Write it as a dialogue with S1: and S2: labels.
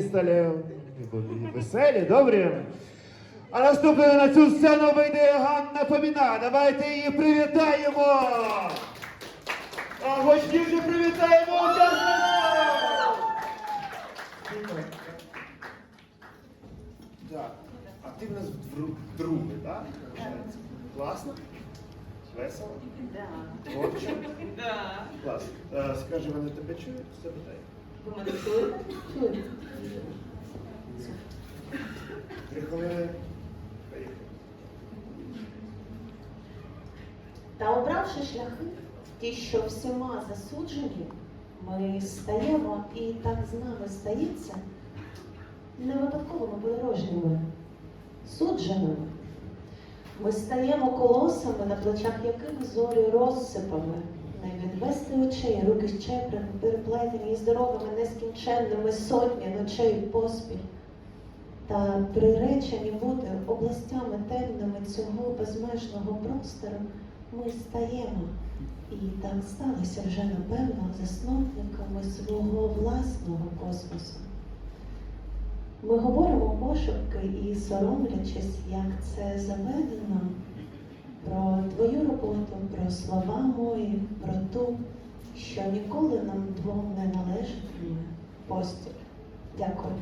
S1: сталі веселі, добрі. А наступною на цю сцену вийде Ганна Фоміна. Давайте її привітаємо. А гостів привітаємо. Так, а ти в нас друге, так? Класно? Весело?
S2: Да.
S1: Творчо?
S2: Да.
S1: Клас. Е, Скажи, вони тебе чують? Запитай. Три хвилини.
S3: Та обравши шляхи, ті, що всіма засуджені, ми стаємо і так з нами стається, не випадковими подорожніми, судженими. Ми стаємо колосами, на плечах яких зорі розсипами, не відвести очей, руки щеплені, переплетені і здоровими, нескінченними сотні ночей поспіль. Та приречені бути областями темними цього безмежного простору, ми стаємо. І так сталося вже, напевно, засновниками свого власного космосу. Ми говоримо пошепки і соромлячись, як це заведено, про твою роботу, про слова мої, про що ніколи нам двом не належить постіль. Дякую.